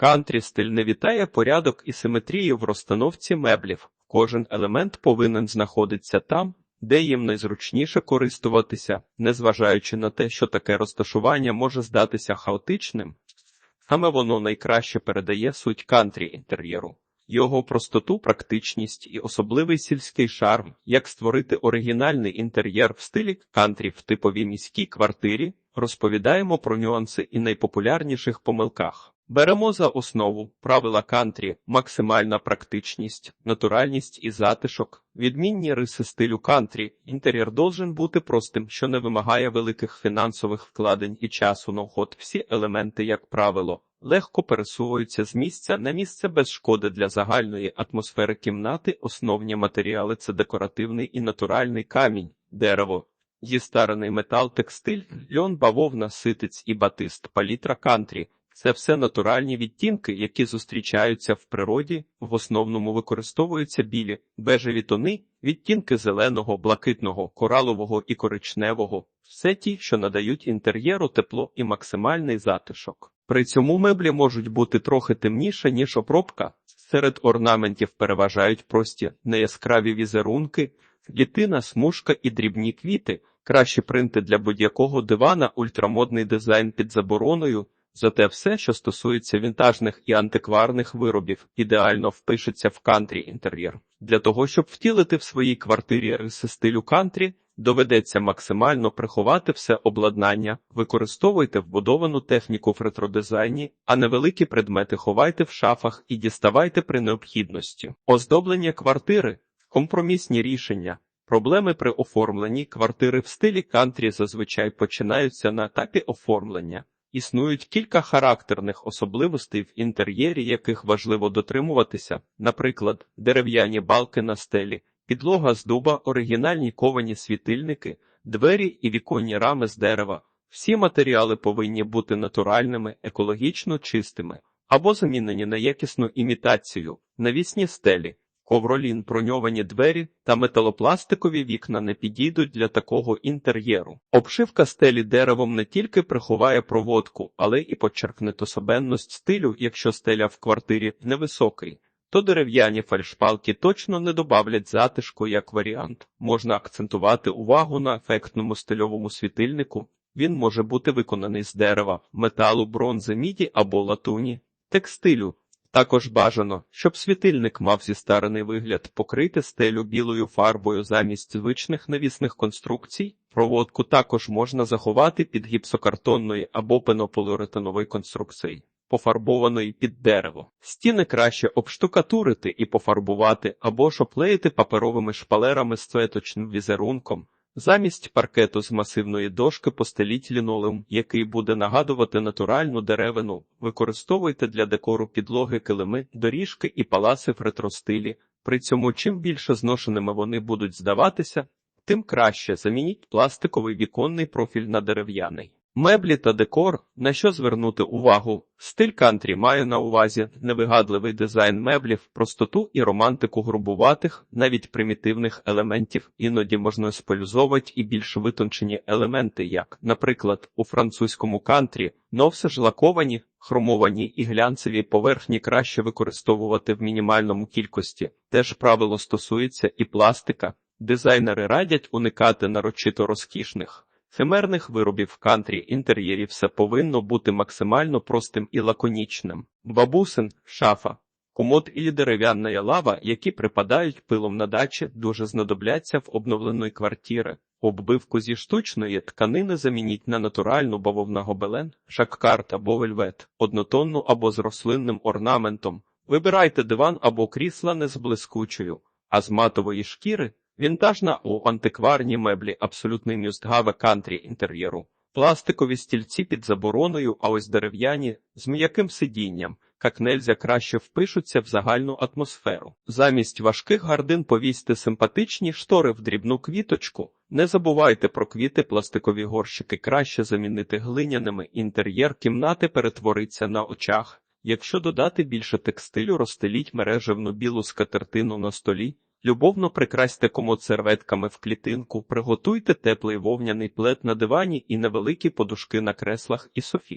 Кантрі стиль не вітає порядок і симетрію в розстановці меблів. Кожен елемент повинен знаходитися там, де їм найзручніше користуватися, незважаючи на те, що таке розташування може здатися хаотичним. Саме воно найкраще передає суть кантрі інтер'єру. Його простоту, практичність і особливий сільський шарм, як створити оригінальний інтер'єр в стилі кантрі в типовій міській квартирі, розповідаємо про нюанси і найпопулярніших помилках. Беремо за основу правила кантрі, максимальна практичність, натуральність і затишок, відмінні риси стилю кантрі. Інтер'єр должен бути простим, що не вимагає великих фінансових вкладень і часу на вход. Всі елементи, як правило, легко пересуваються з місця на місце без шкоди для загальної атмосфери кімнати. Основні матеріали це декоративний і натуральний камінь, дерево. Зістарений метал, текстиль, льон, бавовна, ситець і батист, палітра кантрі. Це все натуральні відтінки, які зустрічаються в природі, в основному використовуються білі, бежеві тони, відтінки зеленого, блакитного, коралового і коричневого, все ті, що надають інтер'єру тепло і максимальний затишок. При цьому меблі можуть бути трохи темніше, ніж обробка. Серед орнаментів переважають прості неяскраві візерунки, дітина, смужка і дрібні квіти, кращі принти для будь-якого дивана, ультрамодний дизайн під забороною. Зате все, що стосується вінтажних і антикварних виробів, ідеально впишеться в кантрі інтер'єр. Для того, щоб втілити в своїй квартирі риси стилю кантрі, доведеться максимально приховати все обладнання, використовуйте вбудовану техніку в ретродизайні, а невеликі предмети ховайте в шафах і діставайте при необхідності. Оздоблення квартири, компромісні рішення. Проблеми при оформленні квартири в стилі кантрі зазвичай починаються на етапі оформлення. Існують кілька характерних особливостей в інтер'єрі, яких важливо дотримуватися, наприклад, дерев'яні балки на стелі, підлога з дуба, оригінальні ковані світильники, двері і віконні рами з дерева. Всі матеріали повинні бути натуральними, екологічно чистими або замінені на якісну імітацію, навісні стелі. Ковролін, броньовані двері та металопластикові вікна не підійдуть для такого інтер'єру. Обшивка стелі деревом не тільки приховає проводку, але і подчеркне особенність стилю, якщо стеля в квартирі невисокий. То дерев'яні фальшпалки точно не добавлять затишку як варіант. Можна акцентувати увагу на ефектному стильовому світильнику. Він може бути виконаний з дерева, металу, бронзи, міді або латуні, текстилю. Також бажано, щоб світильник мав зістарений вигляд, покрити стелю білою фарбою замість звичних навісних конструкцій. Проводку також можна заховати під гіпсокартонної або пенополіуретанової конструкції, пофарбованої під дерево. Стіни краще обштукатурити і пофарбувати або ж оплеїти паперовими шпалерами з цветочним візерунком. Замість паркету з масивної дошки постеліть лінолеум, який буде нагадувати натуральну деревину. Використовуйте для декору підлоги килими, доріжки і паласи в ретростилі. При цьому чим більше зношеними вони будуть здаватися, тим краще замініть пластиковий віконний профіль на дерев'яний. Меблі та декор, на що звернути увагу, стиль кантрі має на увазі невигадливий дизайн меблів, простоту і романтику грубуватих, навіть примітивних елементів, іноді можна спользовувати і більш витончені елементи, як, наприклад, у французькому кантрі, но все ж лаковані, хромовані і глянцеві поверхні краще використовувати в мінімальному кількості. Теж правило стосується і пластика. Дизайнери радять уникати нарочито розкішних. Фемерних виробів кантрі інтер'єрі все повинно бути максимально простим і лаконічним. Бабусин, шафа, комод і дерев'яна лава, які припадають пилом на дачі, дуже знадобляться в обновленої квартири. Оббивку зі штучної тканини замініть на натуральну бавовна гобелен, шаккарт або вельвет, однотонну або з рослинним орнаментом. Вибирайте диван або крісла не з блискучою, а з матової шкіри. Вінтажна у антикварні меблі абсолютний мюстгаве кантрі інтер'єру, пластикові стільці під забороною, а ось дерев'яні з м'яким сидінням, як нельзя краще впишуться в загальну атмосферу. Замість важких гардин повісьте симпатичні штори в дрібну квіточку. Не забувайте про квіти, пластикові горщики краще замінити глиняними. Інтер'єр кімнати перетвориться на очах. Якщо додати більше текстилю, розстеліть мережевну білу скатертину на столі. Любовно прикрасьте комод серветками в клітинку, приготуйте теплий вовняний плед на дивані і невеликі подушки на креслах і софі.